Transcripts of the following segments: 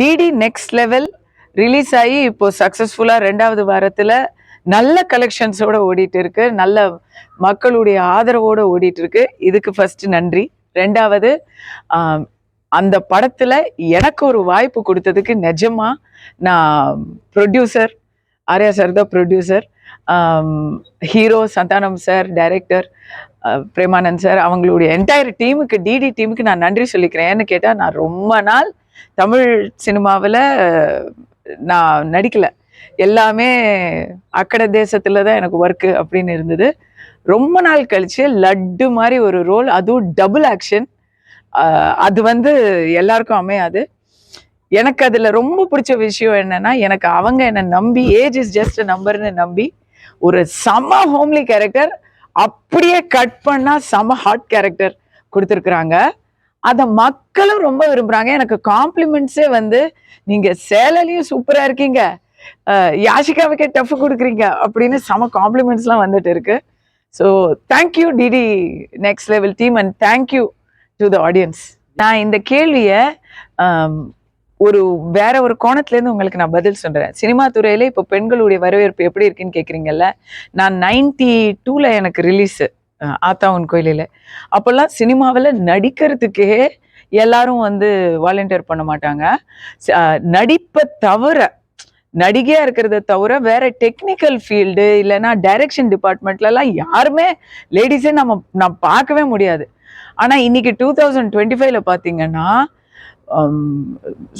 DD next level release ஆகி இப்போ சக்ஸஸ்ஃபுல்லாக ரெண்டாவது வாரத்தில் நல்ல கலெக்ஷன்ஸோட ஓடிட்டு இருக்கு. நல்ல மக்களுடைய ஆதரவோடு ஓடிட்டு இருக்கு. இதுக்கு ஃபர்ஸ்ட் நன்றி. ரெண்டாவது அந்த படத்தில் எனக்கு ஒரு வாய்ப்பு கொடுத்ததுக்கு நிஜமாக நான் ப்ரொடியூசர் ஆர்யா சார் தான் producer hero Santhanam sir director Premanand sir அவங்களுடைய என்டையர் டீமுக்கு டிடி டீமுக்கு நான் நன்றி சொல்லிக்கிறேன். ஏன்னு கேட்டால் நான் ரொம்ப நாள் தமிழ் சினிமாவில் நான் நடிக்கல. எல்லாமே அக்கட தேசத்துல தான் எனக்கு ஒர்க்கு அப்படின்னு இருந்தது. ரொம்ப நாள் கழிச்சு லட்டு மாதிரி ஒரு ரோல் அதுவும் டபுள் ஆக்ஷன் அது வந்து எல்லாருக்கும் அமையாது. எனக்கு அதில் ரொம்ப பிடிச்ச விஷயம் என்னன்னா எனக்கு அவங்க என்னை நம்பி ஏஜ் இஸ் ஜஸ்ட் நம்பர்னு நம்பி ஒரு செம ஹோம்லி கேரக்டர் அப்படியே கட் பண்ணா செம ஹாட் கேரக்டர் கொடுத்துருக்குறாங்க. அதை மக்களும் ரொம்ப விரும்புகிறாங்க எனக்கு காம்ப்ளிமெண்ட்ஸே வந்து நீங்கள் சேலையிலையும் சூப்பராக இருக்கீங்க. அஹ் யாஷிகாவுக்கே டஃப் கொடுக்குறீங்க. அப்படின்னு செம காம்ப்ளிமெண்ட்ஸ்லாம் வந்துட்டு இருக்கு. So thank you DD next level team and thank you to the audience நான் இந்த கேள்வியை ஒரு வேற ஒரு கோணத்துலேருந்து உங்களுக்கு நான் பதில் சொல்கிறேன் சினிமா துறையில் இப்போ பெண்களுடைய வரவேற்பு எப்படி இருக்குன்னு கேட்குறீங்கல்ல நான் நைன்டி டூவில் எனக்கு ரிலீஸு ஆத்தாவன் கோயிலில். அப்போல்லாம் சினிமாவில் நடிக்கிறதுக்கே எல்லாரும் வந்து வாலண்டியர் பண்ண மாட்டாங்க. நடிப்பை தவிர நடிகையாக இருக்கிறத தவிர வேற டெக்னிக்கல் ஃபீல்டு இல்லைன்னா டைரக்ஷன் டிபார்ட்மெண்ட்லலாம் யாருமே லேடிஸே நம்ம நான் பார்க்கவே முடியாது. ஆனால் இன்னைக்கு டூ தௌசண்ட் டுவெண்ட்டி ஃபைவ்ல பார்த்தீங்கன்னா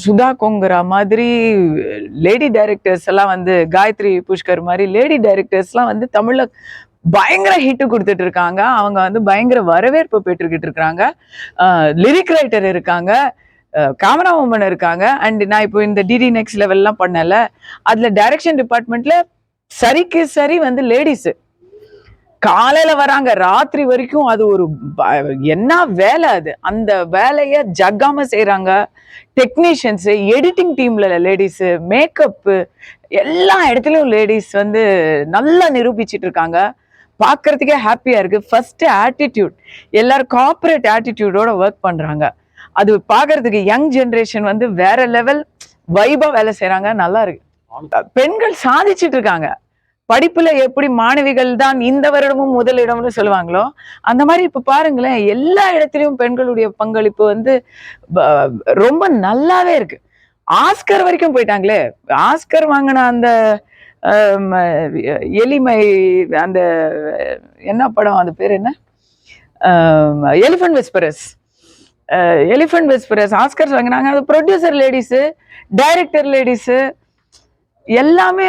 சுதா கொங்கரா மாதிரி லேடி டைரக்டர்ஸ் எல்லாம் வந்து காயத்ரி புஷ்கர் மாதிரி லேடி டைரக்டர்ஸ்லாம் வந்து தமிழில் பயங்கர ஹிட் கொடுத்துட்டு இருக்காங்க. அவங்க வந்து பயங்கர வரவேற்பு பெற்றுக்கிட்டு இருக்காங்க. லிரிக் ரைட்டர் இருக்காங்க. கேமரா உமன் இருக்காங்க. அண்ட் நான் இப்போ இந்த டிடி நெக்ஸ்ட் லெவல்லாம் பண்ணல. அதுல டைரக்ஷன் டிபார்ட்மெண்ட்ல சரிக்கு சரி வந்து லேடிஸ் காலையில வராங்க. ராத்திரி வரைக்கும் அது ஒரு என்ன வேலை அது? அந்த வேலைய ஜக்காம செய்யறாங்க டெக்னீஷியன்ஸ் எடிட்டிங் டீம்ல லேடிஸ் மேக்கப்பு எல்லா இடத்துலயும் லேடிஸ் வந்து நல்லா நிரூபிச்சிட்டு இருக்காங்க. பார்க்கறதுக்கே ஹாப்பியா இருக்கு. ஃபர்ஸ்ட் ஆட்டிடியூட் எல்லாரும் கார்பரேட் ஆட்டிடியூடோட ஒர்க் பண்றாங்க. அது பார்க்கறதுக்கு யங் ஜென்ரேஷன் வந்து வேற லெவல் வைபா வேலை செய்கிறாங்க நல்லா இருக்கு. பெண்கள் சாதிச்சிட்டு இருக்காங்க. படிப்புல எப்படி மாணவிகள் தான் இந்த வருடமும் முதலிடம்னு சொல்லுவாங்களோ அந்த மாதிரி இப்ப பாருங்களேன் எல்லா இடத்துலயும் பெண்களுடைய பங்களிப்பு வந்து ரொம்ப நல்லாவே இருக்கு. ஆஸ்கர் வரைக்கும் போயிட்டாங்களே. ஆஸ்கர் வாங்கின அந்த எலிமை அந்த என்ன படம் அது பேர் என்ன? Elephant whisperers elephant whisperers Oscars வாங்கினாங்க. அது ப்ரொடியூசர் லேடிஸு டைரக்டர் லேடிஸு எல்லாமே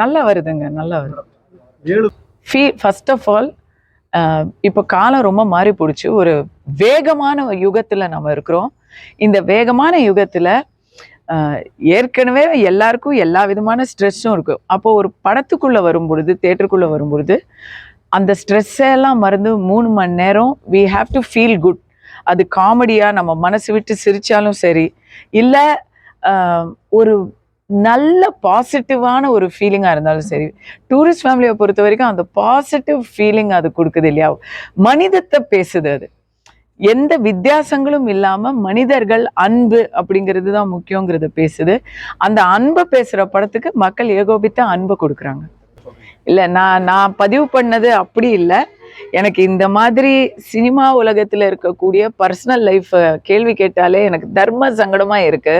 நல்லா வருதுங்க நல்லா வருது. ஃபீ ஃபர்ஸ்ட் ஆஃப் ஆல் இப்போ காலம் ரொம்ப மாறி போடுச்சு ஒரு வேகமான யுகத்தில் நம்ம இருக்கிறோம். இந்த வேகமான யுகத்தில் ஏற்கனவே எல்லாருக்கும் எல்லா விதமான ஸ்ட்ரெஸ்ஸும் இருக்கும் அப்போ ஒரு படத்துக்குள்ளே வரும் பொழுது தேட்டருக்குள்ளே வரும் பொழுது அந்த ஸ்ட்ரெஸ்ஸை எல்லாம் மறந்து மூணு மணி நேரம் we have to feel good அது காமெடியாக நம்ம மனசு விட்டு சிரித்தாலும் சரி இல்லை ஒரு நல்ல பாசிட்டிவான ஒரு ஃபீலிங்காக இருந்தாலும் சரி டூரிஸ்ட் ஃபேமிலியை பொறுத்த வரைக்கும் அந்த பாசிட்டிவ் ஃபீலிங் அது கொடுக்குது இல்லையா? மனிதத்தை பேசுது அது. எந்த வித்தியாசங்களும் இல்லாம மனிதர்கள் அன்பு அப்படிங்கிறது தான் முக்கியங்கிறத பேசுது. அந்த அன்பை பேசுற படத்துக்கு மக்கள் ஏகோபித்த அன்பை கொடுக்குறாங்க. இல்ல நான் நான் பதிவு பண்ணது அப்படி இல்லை. எனக்கு இந்த மாதிரி சினிமா உலகத்தில் இருக்கக்கூடிய பர்சனல் லைஃப் கேள்வி கேட்டாலே எனக்கு தர்ம சங்கடமா இருக்கு.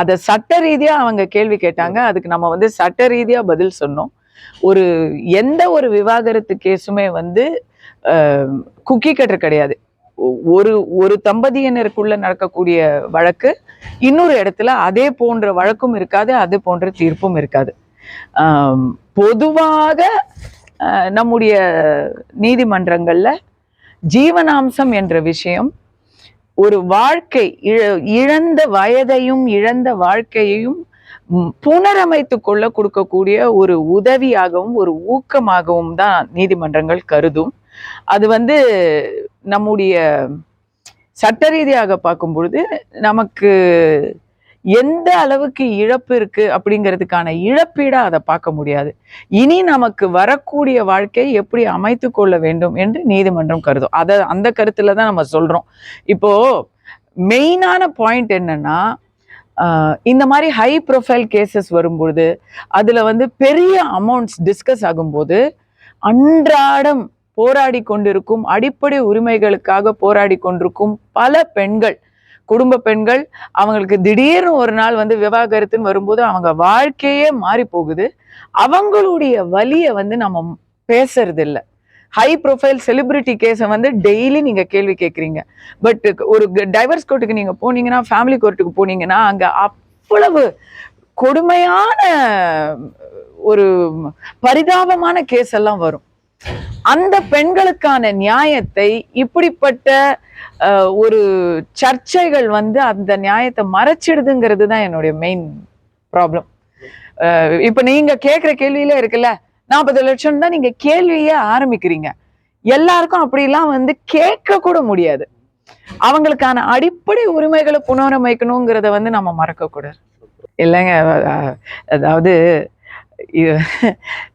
அதை சட்ட ரீதியா அவங்க கேள்வி கேட்டாங்க. அதுக்கு நம்ம வந்து சட்ட ரீதியா பதில் சொன்னோம். ஒரு எந்த ஒரு விவாகரத்து கேஸுமே வந்து குக்கி கட்டர் கிடையாது. ஒ- ஒரு ஒரு தம்பதியினருக்குள்ள நடக்கக்கூடிய வழக்கு இன்னொரு இடத்துல அதே போன்ற வழக்கும் இருக்காது அதே போன்ற தீர்ப்பும் இருக்காது. பொதுவாக நம்முடைய நீதிமன்றங்களில் ஜீவனாம்சம் என்ற விஷயம் ஒரு வாழ்க்கை இழ- இழந்த வயதையும் இழந்த வாழ்க்கையையும் புனரமைத்து கொள்ள கொடுக்கக்கூடிய ஒரு உதவியாகவும் ஒரு ஊக்கமாகவும் தான் நீதிமன்றங்கள் கருதும். அது வந்து நம்முடைய சட்ட ரீதியாக பார்க்கும் பொழுது நமக்கு எந்த அளவுக்கு இழப்பு இருக்கு அப்படிங்கிறதுக்கான இழப்பீடாக அதை பார்க்க முடியாது. இனி நமக்கு வரக்கூடிய வாழ்க்கையை எப்படி அமைத்து கொள்ள வேண்டும் என்று நீதிமன்றம் கருதும். அதை அந்த கருத்துல தான் நம்ம சொல்றோம். இப்போ மெயினான பாயிண்ட் என்னன்னா இந்த மாதிரி ஹை ப்ரொஃபைல் கேசஸ் வரும்பொழுது அதுல வந்து பெரிய அமௌண்ட்ஸ் டிஸ்கஸ் ஆகும்போது அன்றாடம் போராடி கொண்டிருக்கும் அடிப்படை உரிமைகளுக்காக போராடி கொண்டிருக்கும் பல பெண்கள் குடும்ப பெண்கள் அவங்களுக்கு திடீர்னு ஒரு நாள் வந்து விவாகரத்துன்னு வரும்போது அவங்க வாழ்க்கையே மாறி போகுது. அவங்களுடைய வலியை வந்து நம்ம பேசுறது இல்லை ஹை ப்ரொஃபைல் செலிபிரிட்டி கேஸை வந்து டெய்லி நீங்கள் கேள்வி கேட்குறீங்க. பட் ஒரு டைவர்ஸ் கோர்ட்டுக்கு நீங்கள் போனீங்கன்னா ஃபேமிலி கோர்ட்டுக்கு போனீங்கன்னா அங்கே அவ்வளவு கொடுமையான ஒரு பரிதாபமான கேஸ் எல்லாம் வரும். அந்த பெண்களுக்கான நியாயத்தை இப்படிப்பட்ட ஒரு சர்ச்சைகள் வந்து அந்த நியாயத்தை மறைச்சிடுதுங்கிறது தான் என்னுடைய மெயின் ப்ராப்ளம் இப்ப நீங்க கேட்குற கேள்வியில இருக்குல்ல நாற்பது லட்சம் தான் நீங்க கேள்வியே ஆரம்பிக்கிறீங்க. எல்லாருக்கும் அப்படிலாம் வந்து கேட்க கூட முடியாது. அவங்களுக்கான அடிப்படை உரிமைகளை புனரமைக்கணுங்கிறத வந்து நம்ம மறக்க கூடாது இல்லைங்க அதாவது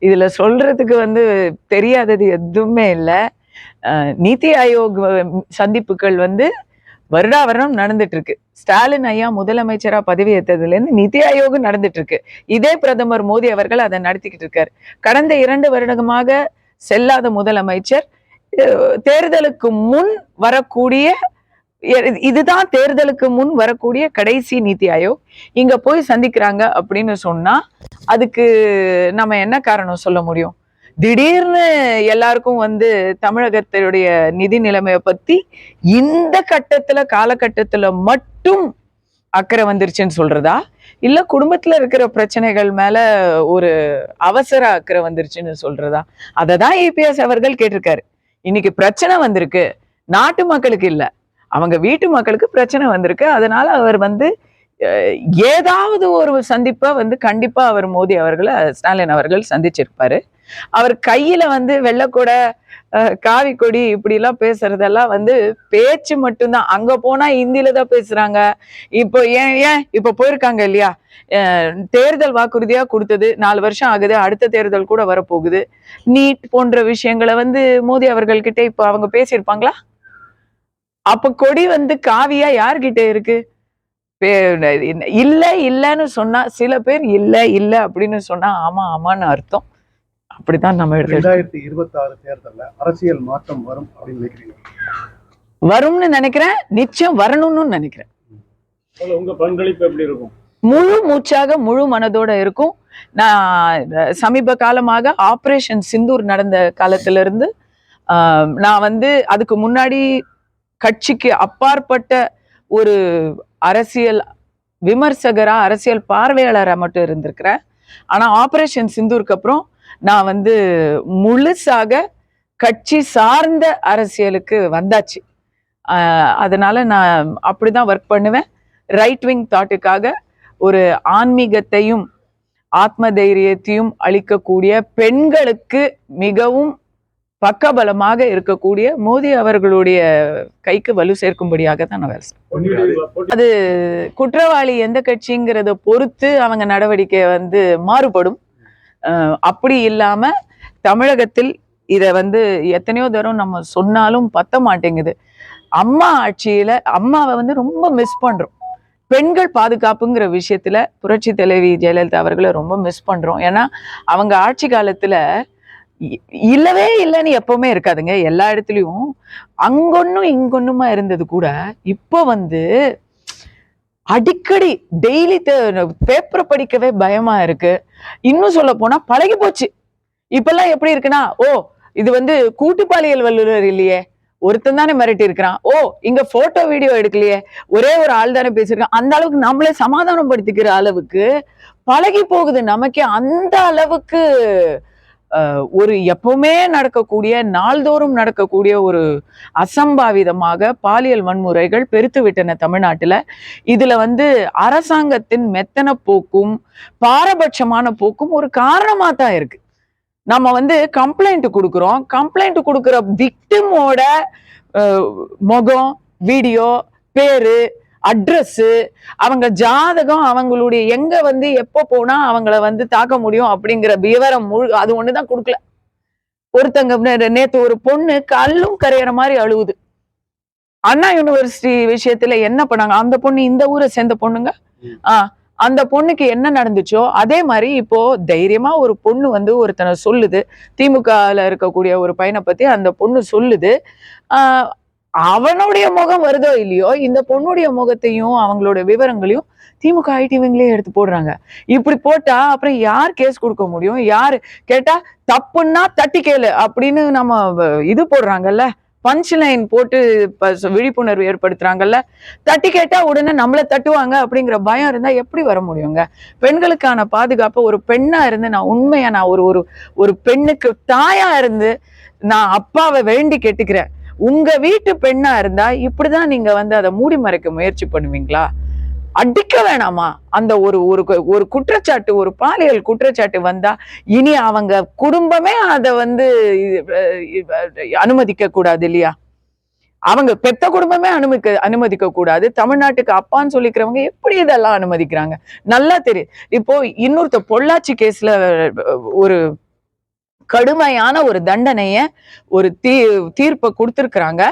இதுல சொல்றதுக்கு வந்து தெரியாதது எதுவுமே இல்லை. நீத்தி ஆயோக் சந்திப்புகள் வந்து வருடா வருடம் நடந்துட்டு இருக்கு ஸ்டாலின் ஐயா முதலமைச்சரா பதவியேற்றதுல இருந்து நிதி ஆயோக் நடந்துட்டு இருக்கு இதே பிரதமர் மோடி அவர்கள் அதை நடத்திக்கிட்டு இருக்காரு. கடந்த இரண்டு வருடமாக செல்லாத முதலமைச்சர் தேர்தலுக்கு முன் வரக்கூடிய இதுதான் தேர்தலுக்கு முன் வரக்கூடிய கடைசி நீதி ஆயோக். இங்க போய் சந்திக்கிறாங்க அப்படின்னு சொன்னா அதுக்கு நம்ம என்ன காரணம் சொல்ல முடியும்? திடீர்னு எல்லாருக்கும் வந்து தமிழகத்தினுடைய நிதி நிலைமையை பத்தி இந்த கட்டத்துல காலகட்டத்துல மட்டும் அக்கறை வந்துருச்சுன்னு சொல்றதா? இல்ல குடும்பத்துல இருக்கிற பிரச்சனைகள் மேல ஒரு அவசர அக்கறை வந்துருச்சுன்னு சொல்றதா? அதை தான் ஏபிஎஸ் அவர்கள் கேட்டிருக்காரு. இன்னைக்கு பிரச்சனை வந்திருக்கு. நாட்டு மக்களுக்கு இல்ல. அவங்க வீட்டு மக்களுக்கு பிரச்சனை வந்திருக்கு. அதனால அவர் வந்து அஹ், ஏதாவது ஒரு சந்திப்பை வந்து கண்டிப்பா அவர் மோடி அவர்களை ஸ்டாலின் அவர்கள் சந்திச்சிருப்பாரு. அவர் கையில வந்து வெள்ளக்கூட காவி கொடி இப்படி எல்லாம் பேசுறதெல்லாம் வந்து பேச்சு மட்டும்தான். அங்க போனா இந்தியில தான் பேசுறாங்க. இப்போ ஏன் ஏன்? இப்போ போயிருக்காங்க இல்லையா? அஹ் தேர்தல் வாக்குறுதியா கொடுத்தது. நாலு வருஷம் ஆகுது. அடுத்த தேர்தல் கூட வரப்போகுது. நீட் போன்ற விஷயங்களை வந்து மோடி அவர்கள்கிட்ட இப்போ அவங்க பேசியிருப்பாங்களா? அப்ப கொடி வந்து காவியா யார்கிட்ட இருக்கு? இல்ல இல்லன்னு சொன்னா சில பேர் இல்ல இல்ல அப்படின்னு சொன்னா ஆமா ஆமான்னு அர்த்தம். அப்படிதான் நம்ம ரெண்டாயிரத்தி இருபத்தி ஆறு தேர்தல்ல அரசியல் மாற்றம் வரும் அப்படின்னு நினைக்கிறீங்க? வரும்னு நினைக்கிறேன் நிச்சயம் வரணும்னு நினைக்கிறேன். உங்க பங்களிப்பு எப்படி இருக்கும்? முழு மூச்சாக முழு மனதோட இருக்கும். நான் சமீப காலமாக ஆபரேஷன் சிந்தூர் நடந்த காலத்துல இருந்து ஆஹ், நான் வந்து அதுக்கு முன்னாடி கட்சிக்கு அப்பாற்பட்ட ஒரு அரசியல் விமர்சகராக அரசியல் பார்வையாளராக மட்டும் இருந்திருக்கிறேன் ஆனால் ஆப்ரேஷன் சிந்தூருக்கு அப்புறம் நான் வந்து முழுசாக கட்சி சார்ந்த அரசியலுக்கு வந்தாச்சு. அதனால நான் அப்படிதான் ஒர்க் பண்ணுவேன். ரைட் விங் தாட்டுக்காக ஒரு ஆன்மீகத்தையும் ஆத்ம தைரியத்தையும் அளிக்கக்கூடிய பெண்களுக்கு மிகவும் பக்கபலமாக இருக்கக்கூடிய மோடி அவர்களுடைய கைக்கு வலு சேர்க்கும்படியாக தான் நான் வேலை அது குற்றவாளி எந்த கட்சிங்கிறத பொறுத்து அவங்க நடவடிக்கை வந்து மாறுபடும். அப்படி இல்லாம தமிழகத்தில் இதை வந்து எத்தனையோ தரம் நம்ம சொன்னாலும் பத்த மாட்டேங்குது. அம்மா ஆட்சியில அம்மாவை வந்து ரொம்ப மிஸ் பண்றோம். பெண்கள் பாதுகாப்புங்கிற விஷயத்துல புரட்சி தலைவி ஜெயலலிதா அவர்களை ரொம்ப மிஸ் பண்றோம். ஏன்னா அவங்க ஆட்சி காலத்துல இல்லவே இல்லைன்னு எப்பவுமே இருக்காதுங்க. எல்லா இடத்துலையும் அங்கொன்னும் இங்கொன்னுமா இருந்தது கூட இப்போ வந்து அடிக்கடி டெய்லி பேப்பரை படிக்கவே பயமா இருக்கு. இன்னும் சொல்ல போனா பழகி போச்சு. இப்பெல்லாம் எப்படி இருக்குன்னா ஓ இது வந்து கூட்டு பாலியல் வல்லுநர் இல்லையே. ஒருத்தன் தானே மிரட்டி இருக்கிறான். ஓ இங்க போட்டோ வீடியோ எடுக்கலையே. ஒரே ஒரு ஆள் தானே பேசியிருக்கான். அந்த அளவுக்கு நம்மளே சமாதானப்படுத்திக்கிற அளவுக்கு பழகி போகுது நமக்கே. அந்த அளவுக்கு ஒரு எப்பவுமே நடக்கக்கூடிய நாள்தோறும் நடக்கக்கூடிய ஒரு அசம்பாவிதமாக பாலியல் வன்முறைகள் பெருத்து விட்டன தமிழ்நாட்டுல. இதுல வந்து அரசாங்கத்தின் மெத்தன போக்கும் பாரபட்சமான போக்கும் ஒரு காரணமாக தான் இருக்கு. நம்ம வந்து கம்ப்ளைண்ட் கொடுக்குறோம். கம்ப்ளைண்ட் கொடுக்குற விக்டிமோட முகம் வீடியோ பேரு அட்ரஸ் அவங்க ஜாதகம் அவங்களுடைய எங்க வந்து எப்போ போனா அவங்கள வந்து தாக்க முடியும் அப்படிங்கிற விவரம் முழு அது ஒண்ணுதான் கொடுக்கல. ஒருத்தங்க நே- நேத்து ஒரு பொண்ணு கல்லும் கரையிற மாதிரி அழுவுது. அண்ணா யூனிவர்சிட்டி விஷயத்துல என்ன பண்ணாங்க? அந்த பொண்ணு இந்த ஊரை சேர்ந்த பொண்ணுங்க? ம். ஆ அந்த பொண்ணுக்கு என்ன நடந்துச்சோ அதே மாதிரி இப்போ தைரியமா ஒரு பொண்ணு வந்து ஒருத்தனை சொல்லுது. திமுகல இருக்கக்கூடிய ஒரு பையனை பத்தி அந்த பொண்ணு சொல்லுது. ஆஹ் அவனுடைய முகம் வருதோ இல்லையோ இந்த பொண்ணுடைய முகத்தையும் அவங்களோட விவரங்களையும் திமுக ஐடிவிங்களே எடுத்து போடுறாங்க. இப்படி போட்டா அப்புறம் யார் கேஸ் கொடுக்க முடியும்? யாரு கேட்டா தப்புன்னா தட்டி கேளு அப்படின்னு நம்ம இது போடுறாங்கல்ல? பஞ்ச் லைன் போட்டு விழிப்புணர்வு ஏற்படுத்துறாங்கல்ல? தட்டி கேட்டா உடனே நம்மள தட்டுவாங்க அப்படிங்கிற பயம் இருந்தா எப்படி வர முடியுங்க? பெண்களுக்கான பாதுகாப்பு ஒரு பெண்ணா இருந்து நான் உண்மையா நான் ஒரு ஒரு ஒரு பெண்ணுக்கு தாயா இருந்து நான் அப்பாவை வேண்டி கேட்டுக்கிறேன். உங்க வீட்டு பெண்ணா இருந்தா இப்படிதான் நீங்க வந்து அதை மூடி மறைக்க முயற்சி பண்ணுவீங்களா? அடிக்க வேணாமா? அந்த ஒரு ஒரு கு- ஒரு குற்றச்சாட்டு ஒரு பாலியல் குற்றச்சாட்டு வந்தா இனி அவங்க குடும்பமே அதை வந்து அனுமதிக்க கூடாது இல்லையா? அவங்க பெத்த குடும்பமே அனுமதிக்க அனுமதிக்க கூடாது. தமிழ்நாட்டுக்கு அப்பான்னு சொல்லிக்கிறவங்க எப்படி இதெல்லாம் அனுமதிக்கிறாங்க? நல்லா தெரியும் இப்போ இன்னொருத்த பொள்ளாச்சி கேஸ்ல ஒரு கடுமையான ஒரு தண்டனைய ஒரு தீ தீர்ப்பை கொடுத்துருக்குறாங்க.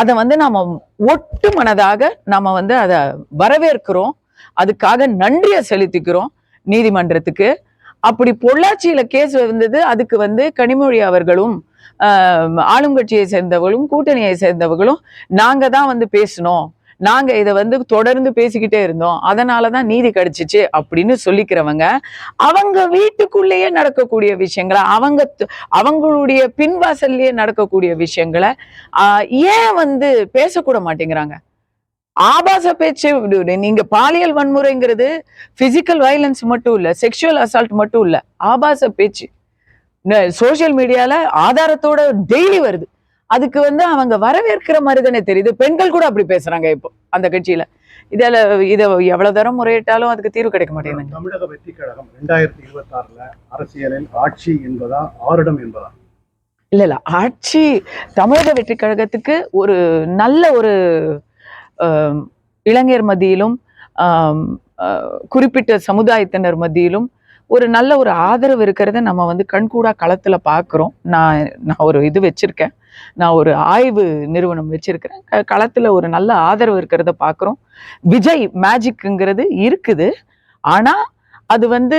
அதை வந்து நாம ஒட்டு மனதாக நாம வந்து அதை வரவேற்கிறோம். அதுக்காக நன்றியை செலுத்திக்கிறோம் நீதிமன்றத்துக்கு. அப்படி பொள்ளாச்சியில கேஸ் வந்தது அதுக்கு வந்து கனிமொழி அவர்களும் ஆளுங்கட்சியை சேர்ந்தவர்களும் கூட்டணியை சேர்ந்தவர்களும் நாங்க தான் வந்து பேசணும். நாங்க இதை வந்து தொடர்ந்து பேசிக்கிட்டே இருந்தோம். அதனாலதான் நீதி கிடைச்சிச்சு அப்படின்னு சொல்லிக்கிறவங்க அவங்க வீட்டுக்குள்ளேயே நடக்கக்கூடிய விஷயங்களை அவங்க அவங்களுடைய பின்வாசல்லையே நடக்கக்கூடிய விஷயங்களை ஆஹ், ஏன் வந்து பேசக்கூட மாட்டேங்கிறாங்க? ஆபாச பேச்சு நீங்க பாலியல் வன்முறைங்கிறது பிசிக்கல் வயலன்ஸ் மட்டும் இல்ல செக்ஷுவல் அசால்ட் மட்டும் இல்ல ஆபாச பேச்சு. சோசியல் மீடியால ஆதாரத்தோட டெய்லி வருது. அதுக்கு வந்து அவங்க வரவேற்கிற மாதிரி தானே தெரியுது. பெண்கள் கூட அப்படி பேசுறாங்க இப்போ அந்த கட்சியில. இதுல இதை எவ்வளவு தரம் முறையிட்டாலும் அதுக்கு தீர்வு கிடைக்க மாட்டேங்குது தமிழக வெற்றி கழகம் ரெண்டாயிரத்தி இருபத்தி ஆறுல அரசியலில் ஆட்சி என்பதா ஆருடம் என்பதா இல்ல இல்ல. ஆட்சி தமிழக வெற்றி கழகத்துக்கு ஒரு நல்ல ஒரு இளைஞர் மத்தியிலும் குறிப்பிட்ட சமுதாயத்தினர் மத்தியிலும் ஒரு நல்ல ஒரு ஆதரவு இருக்கிறத நம்ம வந்து கண்கூடா களத்தில் பார்க்குறோம் நான் நான் ஒரு இது வச்சுருக்கேன். நான் ஒரு ஆய்வு நிறுவனம் வச்சுருக்கிறேன். க- ஒரு நல்ல ஆதரவு இருக்கிறத பார்க்குறோம் விஜய் மேஜிக்குங்கிறது இருக்குது. ஆனால் அது வந்து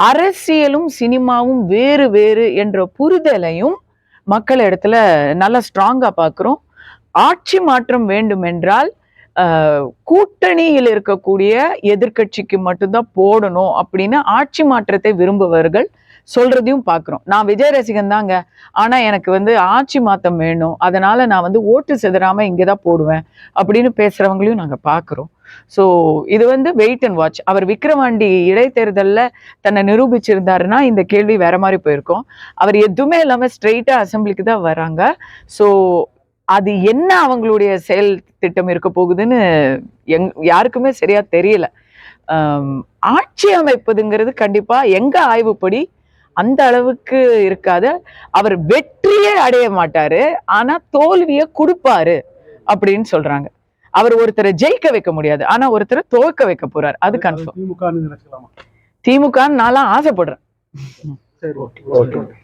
அரசியலும் சினிமாவும் வேறு வேறு என்ற புரிதலையும் மக்கள் இடத்துல நல்லா ஸ்ட்ராங்காக பார்க்குறோம் ஆட்சி மாற்றம் வேண்டும் என்றால் கூட்டணியில் இருக்கக்கூடிய எதிர்க்கட்சிக்கு மட்டும்தான் போடணும் அப்படின்னு ஆட்சி மாற்றத்தை விரும்புபவர்கள் சொல்றதையும் பார்க்குறோம் நான் விஜய் ரசிகன் தாங்க. ஆனால் எனக்கு வந்து ஆட்சி மாற்றம் வேணும். அதனால நான் வந்து ஓட்டு செதறாமல் இங்கே தான் போடுவேன் அப்படின்னு பேசுகிறவங்களையும் நாங்கள் பார்க்குறோம் ஸோ இது வந்து வெயிட் அண்ட் வாட்ச் அவர் விக்ரவாண்டி இடைத்தேர்தலில் தன்னை நிரூபிச்சிருந்தாருன்னா இந்த கேள்வி வேற மாதிரி போயிருக்கும். அவர் எதுவுமே இல்லாமல் ஸ்ட்ரெயிட்டாக அசம்பிளிக்கு தான் வராங்க. ஸோ அது என்ன அவங்களுடைய செயல் திட்டம் இருக்க போகுதுன்னு எங் யாருக்குமே சரியா தெரியல. ஆட்சி அமைப்பதுங்கிறது கண்டிப்பா எங்க ஆய்வுப்படி அந்த அளவுக்கு இருக்காது. அவர் வெற்றியே அடைய மாட்டாரு ஆனா தோல்வியை கொடுப்பாரு அப்படின்னு சொல்றாங்க. அவர் ஒருத்தரை ஜெயிக்க வைக்க முடியாது ஆனா ஒருத்தரை துவக்க வைக்க போறாரு. அது கன்ஃபார்ம் திமுக நினைச்சுக்கலாமா? திமுக நான்லாம் ஆசைப்படுறேன். சரி ஓகே ஓகே.